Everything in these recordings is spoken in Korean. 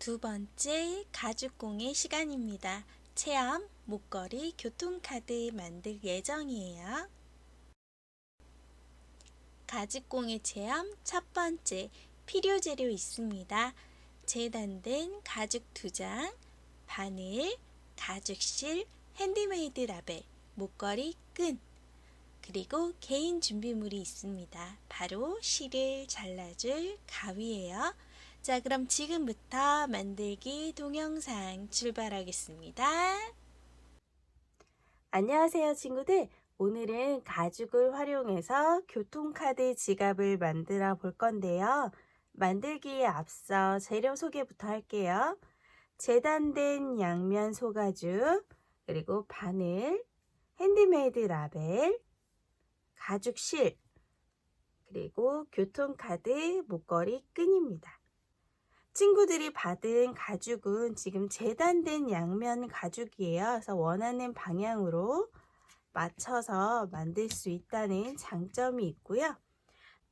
두 번째 가죽공예 시간입니다. 체험, 목걸이, 교통카드 만들 예정이에요. 가죽공예 체험 첫 번째 필요 재료 있습니다. 재단된 가죽 두 장, 바늘, 가죽실, 핸드메이드 라벨, 목걸이 끈, 그리고 개인 준비물이 있습니다. 바로 실을 잘라줄 가위예요. 자, 그럼 지금부터 만들기 동영상 출발하겠습니다. 안녕하세요, 친구들. 오늘은 가죽을 활용해서 교통카드 지갑을 만들어 볼 건데요. 만들기에 앞서 재료 소개부터 할게요. 재단된 양면 소가죽, 그리고 바늘, 핸드메이드 라벨, 가죽 실, 그리고 교통카드 목걸이 끈입니다. 친구들이 받은 가죽은 지금 재단된 양면 가죽이에요. 그래서 원하는 방향으로 맞춰서 만들 수 있다는 장점이 있고요.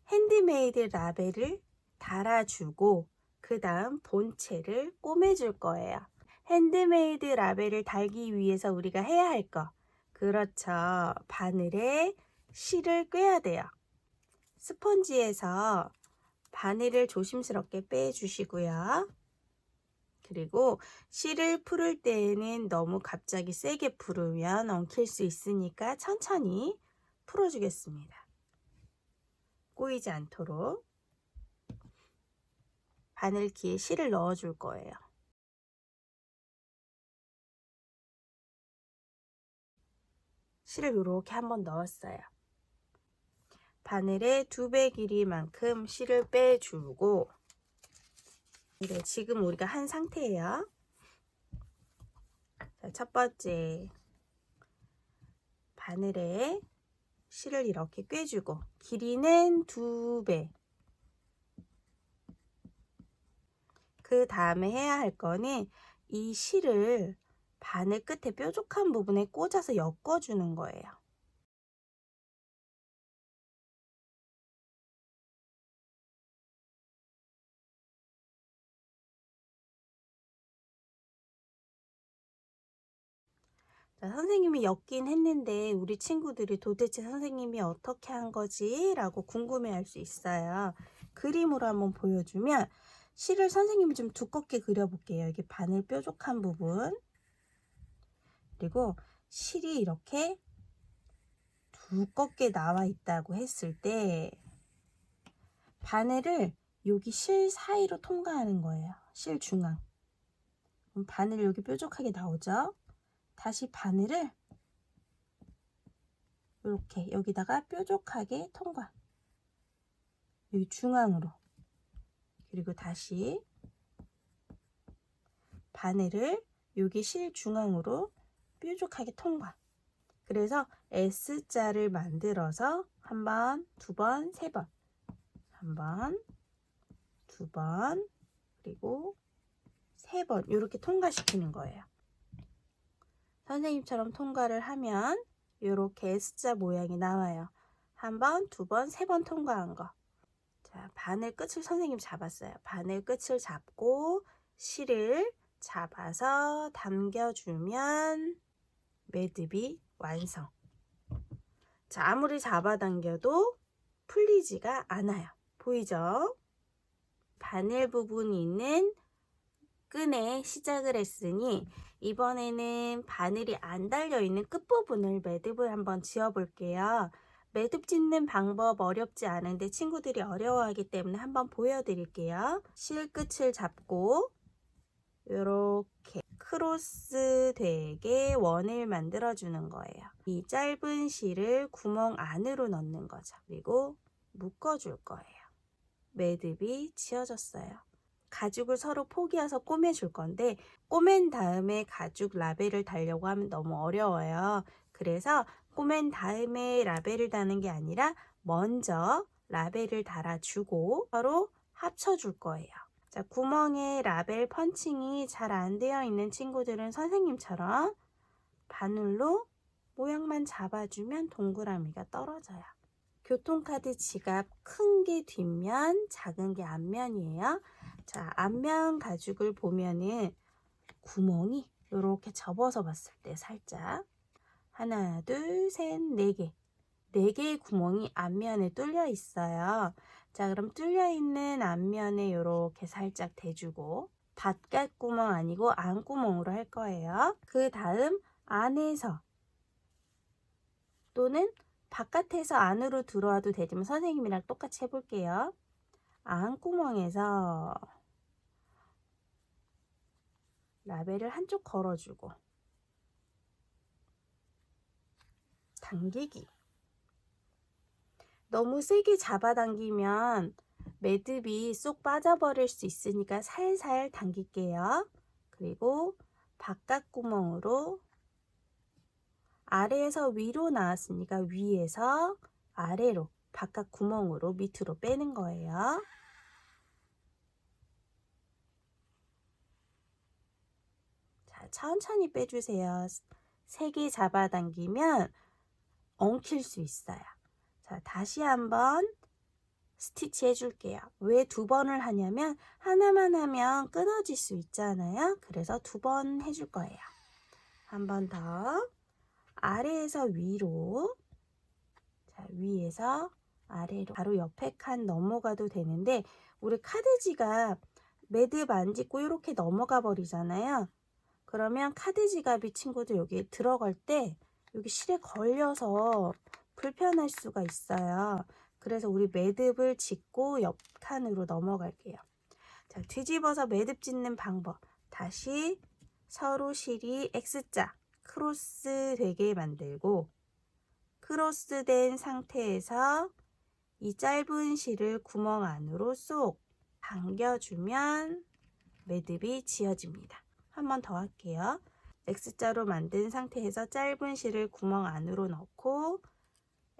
핸드메이드 라벨을 달아주고 그 다음 본체를 꼬매줄 거예요. 핸드메이드 라벨을 달기 위해서 우리가 해야 할 거. 그렇죠. 바늘에 실을 꿰야 돼요. 스펀지에서 바늘을 조심스럽게 빼주시고요. 그리고 실을 풀을 때에는 너무 갑자기 세게 풀으면 엉킬 수 있으니까 천천히 풀어주겠습니다. 꼬이지 않도록 바늘기에 실을 넣어줄 거예요. 실을 이렇게 한번 넣었어요. 바늘의 두 배 길이만큼 실을 빼주고 네, 지금 우리가 한 상태예요. 자, 첫 번째 바늘에 실을 이렇게 꿰주고 길이는 두 배. 그 다음에 해야 할 거는 이 실을 바늘 끝에 뾰족한 부분에 꽂아서 엮어주는 거예요. 자, 선생님이 엮긴 했는데 우리 친구들이 도대체 선생님이 어떻게 한 거지? 라고 궁금해 할 수 있어요. 그림으로 한번 보여주면 실을 선생님이 좀 두껍게 그려볼게요. 이게 바늘 뾰족한 부분. 그리고 실이 이렇게 두껍게 나와 있다고 했을 때 바늘을 여기 실 사이로 통과하는 거예요. 실 중앙. 바늘 여기 뾰족하게 나오죠? 다시 바늘을 이렇게 여기다가 뾰족하게 통과. 여기 중앙으로. 그리고 다시 바늘을 여기 실 중앙으로 뾰족하게 통과. 그래서 S자를 만들어서 한 번, 두 번, 세 번. 한 번, 두 번, 그리고 세 번. 이렇게 통과시키는 거예요. 선생님처럼 통과를 하면 이렇게 S자 모양이 나와요. 한 번, 두 번, 세 번 통과한 거. 자, 바늘 끝을 선생님 잡았어요. 바늘 끝을 잡고 실을 잡아서 당겨주면 매듭이 완성. 자, 아무리 잡아당겨도 풀리지가 않아요. 보이죠? 바늘 부분이 있는 끈에 시작을 했으니 이번에는 바늘이 안 달려있는 끝부분을 매듭을 한번 지어볼게요. 매듭 짓는 방법 어렵지 않은데 친구들이 어려워하기 때문에 한번 보여드릴게요. 실 끝을 잡고 이렇게 크로스 되게 원을 만들어 주는 거예요. 이 짧은 실을 구멍 안으로 넣는 거죠. 그리고 묶어 줄 거예요. 매듭이 지어졌어요. 가죽을 서로 포개어서 꼬매줄 건데 꼬맨 다음에 가죽 라벨을 달려고 하면 너무 어려워요. 그래서 꼬맨 다음에 라벨을 다는 게 아니라 먼저 라벨을 달아주고 서로 합쳐줄 거예요. 자, 구멍에 라벨 펀칭이 잘 안 되어 있는 친구들은 선생님처럼 바늘로 모양만 잡아주면 동그라미가 떨어져요. 교통카드 지갑 큰 게 뒷면, 작은 게 앞면이에요. 자, 앞면 가죽을 보면은 구멍이 이렇게 접어서 봤을 때 살짝 하나, 둘, 셋, 네 개. 네 개의 구멍이 앞면에 뚫려 있어요. 자, 그럼 뚫려 있는 앞면에 이렇게 살짝 대주고 바깥 구멍 아니고 안 구멍으로 할 거예요. 그 다음 안에서 또는 바깥에서 안으로 들어와도 되지만 선생님이랑 똑같이 해볼게요. 안구멍에서 라벨을 한쪽 걸어주고 당기기 너무 세게 잡아당기면 매듭이 쏙 빠져버릴 수 있으니까 살살 당길게요. 그리고 바깥 구멍으로 아래에서 위로 나왔으니까 위에서 아래로 바깥 구멍으로 밑으로 빼는 거예요. 자, 천천히 빼주세요. 세게 잡아당기면 엉킬 수 있어요. 자, 다시 한번 스티치 해줄게요. 왜 두 번을 하냐면 하나만 하면 끊어질 수 있잖아요. 그래서 두 번 해줄 거예요. 한 번 더. 아래에서 위로. 자, 위에서 아래로. 바로 옆에 칸 넘어가도 되는데 우리 카드 지갑 매듭 안 짚고 이렇게 넘어가 버리잖아요. 그러면 카드 지갑이 친구들 여기 들어갈 때 여기 실에 걸려서 불편할 수가 있어요. 그래서 우리 매듭을 짚고 옆 칸으로 넘어갈게요. 자, 뒤집어서 매듭 짓는 방법. 다시 서로 실이 X자 크로스 되게 만들고 크로스 된 상태에서 이 짧은 실을 구멍 안으로 쏙 당겨주면 매듭이 지어집니다. 한 번 더 할게요. X자로 만든 상태에서 짧은 실을 구멍 안으로 넣고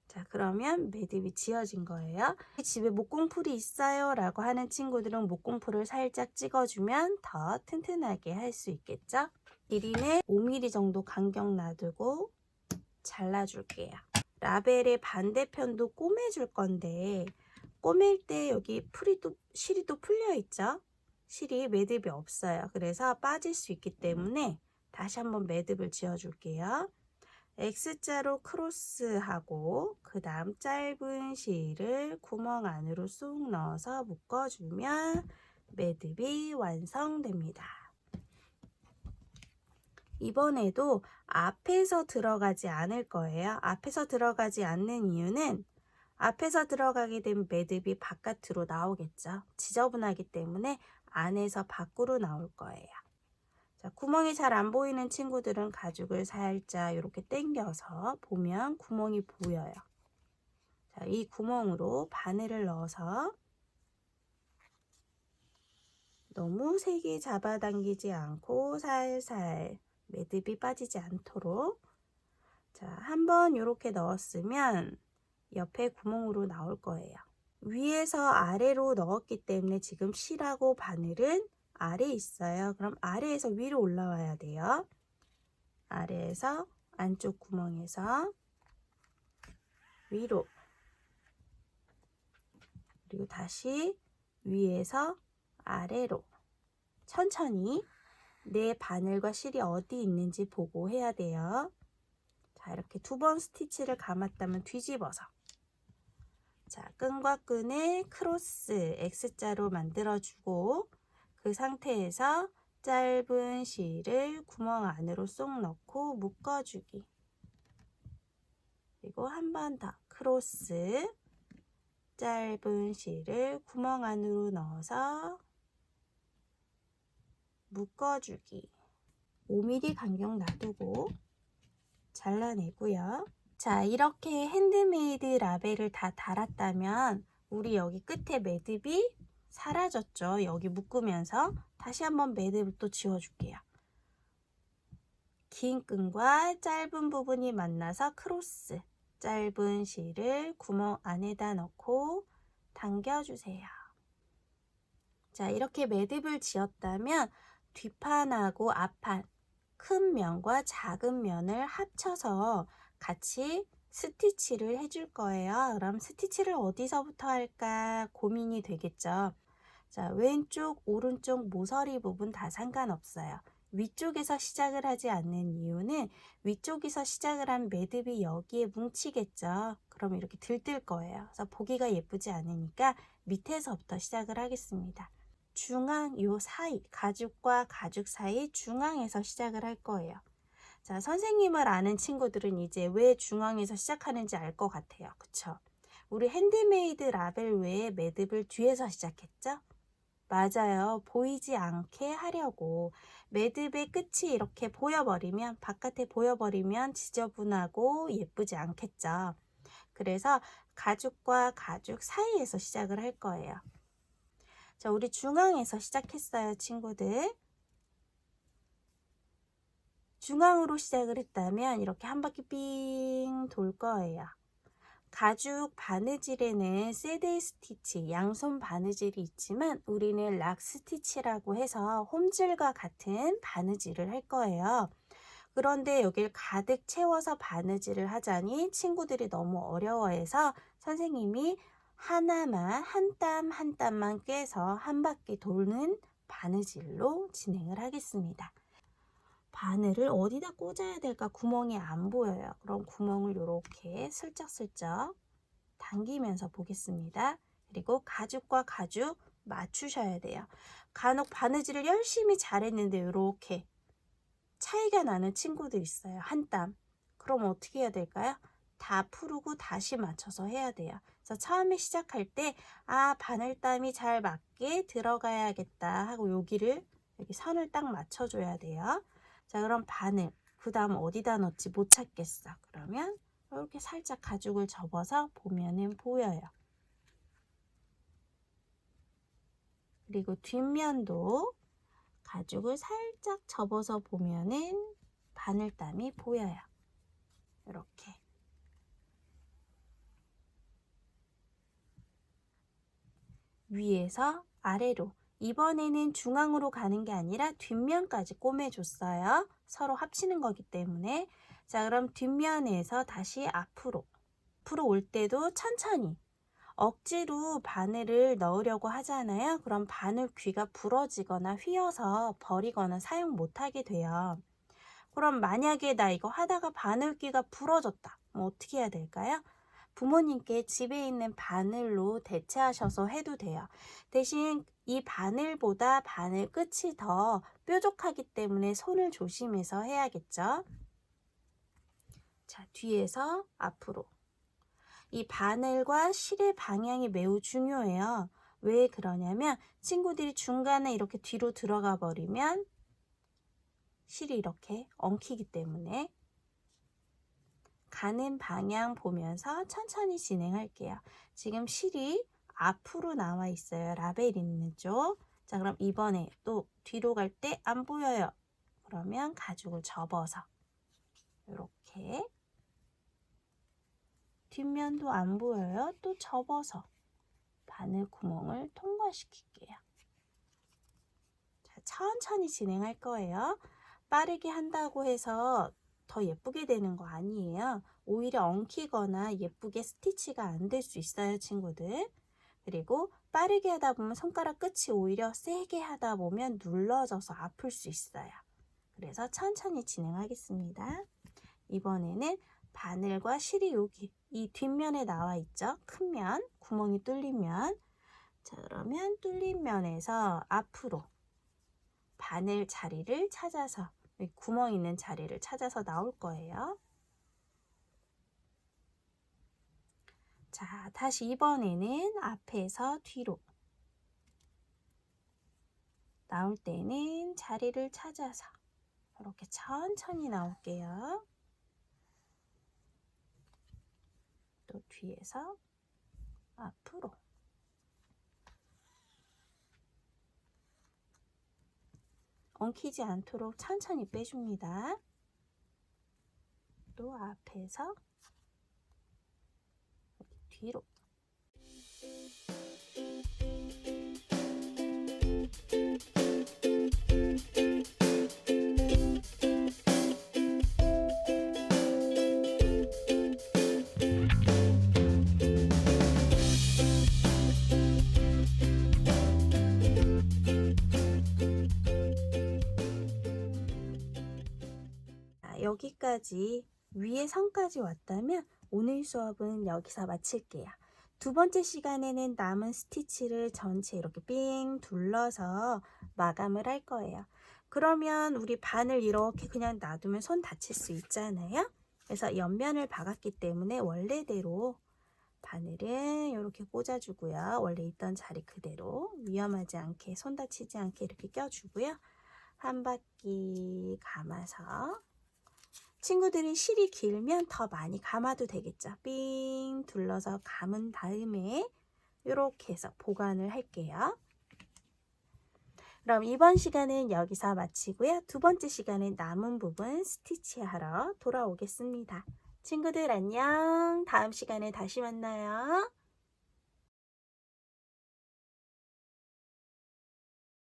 자 그러면 매듭이 지어진 거예요. 집에 목공풀이 있어요 라고 하는 친구들은 목공풀을 살짝 찍어주면 더 튼튼하게 할 수 있겠죠. 길이는 5mm 정도 간격 놔두고 잘라줄게요. 라벨의 반대편도 꼬매줄 건데 꼬맬 때 여기 풀이 또 실이 또 풀려 있죠. 실이 매듭이 없어요. 그래서 빠질 수 있기 때문에 다시 한번 매듭을 지어줄게요. X자로 크로스하고 그 다음 짧은 실을 구멍 안으로 쏙 넣어서 묶어주면 매듭이 완성됩니다. 이번에도 앞에서 들어가지 않을 거예요. 앞에서 들어가지 않는 이유는 앞에서 들어가게 되면 매듭이 바깥으로 나오겠죠. 지저분하기 때문에 안에서 밖으로 나올 거예요. 자, 구멍이 잘 안 보이는 친구들은 가죽을 살짝 이렇게 당겨서 보면 구멍이 보여요. 자, 이 구멍으로 바늘을 넣어서 너무 세게 잡아당기지 않고 살살 매듭이 빠지지 않도록 자, 한번 이렇게 넣었으면 옆에 구멍으로 나올 거예요. 위에서 아래로 넣었기 때문에 지금 실하고 바늘은 아래에 있어요. 그럼 아래에서 위로 올라와야 돼요. 아래에서 안쪽 구멍에서 위로 그리고 다시 위에서 아래로 천천히 내 바늘과 실이 어디 있는지 보고 해야 돼요. 자, 이렇게 두 번 스티치를 감았다면 뒤집어서 자, 끈과 끈을 크로스 X자로 만들어주고 그 상태에서 짧은 실을 구멍 안으로 쏙 넣고 묶어주기. 그리고 한 번 더 크로스 짧은 실을 구멍 안으로 넣어서 묶어주기. 5mm 간격 놔두고 잘라내고요. 자, 이렇게 핸드메이드 라벨을 다 달았다면 우리 여기 끝에 매듭이 사라졌죠. 여기 묶으면서 다시 한번 매듭을 또 지워줄게요. 긴 끈과 짧은 부분이 만나서 크로스 짧은 실을 구멍 안에다 넣고 당겨주세요. 자 이렇게 매듭을 지었다면 뒷판하고 앞판 큰 면과 작은 면을 합쳐서 같이 스티치를 해줄 거예요. 그럼 스티치를 어디서부터 할까 고민이 되겠죠. 자, 왼쪽, 오른쪽 모서리 부분 다 상관없어요. 위쪽에서 시작을 하지 않는 이유는 위쪽에서 시작을 한 매듭이 여기에 뭉치겠죠. 그럼 이렇게 들뜰 거예요. 그래서 보기가 예쁘지 않으니까 밑에서부터 시작을 하겠습니다. 중앙 요 사이, 가죽과 가죽 사이 중앙에서 시작을 할 거예요. 자, 선생님을 아는 친구들은 이제 왜 중앙에서 시작하는지 알 것 같아요. 그쵸? 우리 핸드메이드 라벨 외에 매듭을 뒤에서 시작했죠? 맞아요. 보이지 않게 하려고. 매듭의 끝이 이렇게 보여버리면, 바깥에 보여버리면 지저분하고 예쁘지 않겠죠. 그래서 가죽과 가죽 사이에서 시작을 할 거예요. 자, 우리 중앙에서 시작했어요, 친구들. 중앙으로 시작을 했다면 이렇게 한 바퀴 삥 돌 거예요. 가죽 바느질에는 세데이 스티치, 양손 바느질이 있지만 우리는 락 스티치라고 해서 홈질과 같은 바느질을 할 거예요. 그런데 여길 가득 채워서 바느질을 하자니 친구들이 너무 어려워해서 선생님이 하나만 한 땀 한 땀만 꿰서 한 바퀴 도는 바느질로 진행을 하겠습니다. 바늘을 어디다 꽂아야 될까 구멍이 안 보여요. 그럼 구멍을 이렇게 슬쩍슬쩍 당기면서 보겠습니다. 그리고 가죽과 가죽 맞추셔야 돼요. 간혹 바느질을 열심히 잘했는데 이렇게 차이가 나는 친구들 있어요. 한 땀. 그럼 어떻게 해야 될까요? 다 풀고 다시 맞춰서 해야 돼요. 그래서 처음에 시작할 때, 아, 바늘땀이 잘 맞게 들어가야겠다 하고 여기를, 여기 선을 딱 맞춰줘야 돼요. 자, 그럼 바늘. 그 다음 어디다 넣지 못 찾겠어. 그러면 이렇게 살짝 가죽을 접어서 보면은 보여요. 그리고 뒷면도 가죽을 살짝 접어서 보면은 바늘땀이 보여요. 이렇게. 위에서 아래로 이번에는 중앙으로 가는 게 아니라 뒷면까지 꼬매줬어요. 서로 합치는 거기 때문에. 자, 그럼 뒷면에서 다시 앞으로. 앞으로 올 때도 천천히. 억지로 바늘을 넣으려고 하잖아요. 그럼 바늘 귀가 부러지거나 휘어서 버리거나 사용 못하게 돼요. 그럼 만약에 나 이거 하다가 바늘 귀가 부러졌다. 뭐 어떻게 해야 될까요? 부모님께 집에 있는 바늘로 대체하셔서 해도 돼요. 대신 이 바늘보다 바늘 끝이 더 뾰족하기 때문에 손을 조심해서 해야겠죠. 자, 뒤에서 앞으로. 이 바늘과 실의 방향이 매우 중요해요. 왜 그러냐면 친구들이 중간에 이렇게 뒤로 들어가 버리면 실이 이렇게 엉키기 때문에 가는 방향 보면서 천천히 진행할게요. 지금 실이 앞으로 나와 있어요. 라벨 있는 쪽. 자, 그럼 이번에 또 뒤로 갈 때 안 보여요. 그러면 가죽을 접어서 이렇게 뒷면도 안 보여요. 또 접어서 바늘 구멍을 통과시킬게요. 자, 천천히 진행할 거예요. 빠르게 한다고 해서 더 예쁘게 되는 거 아니에요. 오히려 엉키거나 예쁘게 스티치가 안 될 수 있어요, 친구들. 그리고 빠르게 하다 보면 손가락 끝이 오히려 세게 하다 보면 눌러져서 아플 수 있어요. 그래서 천천히 진행하겠습니다. 이번에는 바늘과 실이 여기 이 뒷면에 나와 있죠. 큰 면, 구멍이 뚫린 면. 자, 그러면 뚫린 면에서 앞으로 바늘 자리를 찾아서 구멍 있는 자리를 찾아서 나올 거예요. 자, 다시 이번에는 앞에서 뒤로 나올 때는 자리를 찾아서 이렇게 천천히 나올게요. 또 뒤에서 앞으로 엉키지 않도록 천천히 빼줍니다. 또 앞에서 뒤로 여기까지 위에 선까지 왔다면 오늘 수업은 여기서 마칠게요. 두 번째 시간에는 남은 스티치를 전체 이렇게 삥 둘러서 마감을 할 거예요. 그러면 우리 바늘 이렇게 그냥 놔두면 손 다칠 수 있잖아요. 그래서 옆면을 박았기 때문에 원래대로 바늘을 이렇게 꽂아주고요. 원래 있던 자리 그대로 위험하지 않게 손 다치지 않게 이렇게 껴주고요. 한 바퀴 감아서 친구들이 실이 길면 더 많이 감아도 되겠죠. 삥 둘러서 감은 다음에 이렇게 해서 보관을 할게요. 그럼 이번 시간은 여기서 마치고요. 두 번째 시간은 남은 부분 스티치 하러 돌아오겠습니다. 친구들 안녕. 다음 시간에 다시 만나요.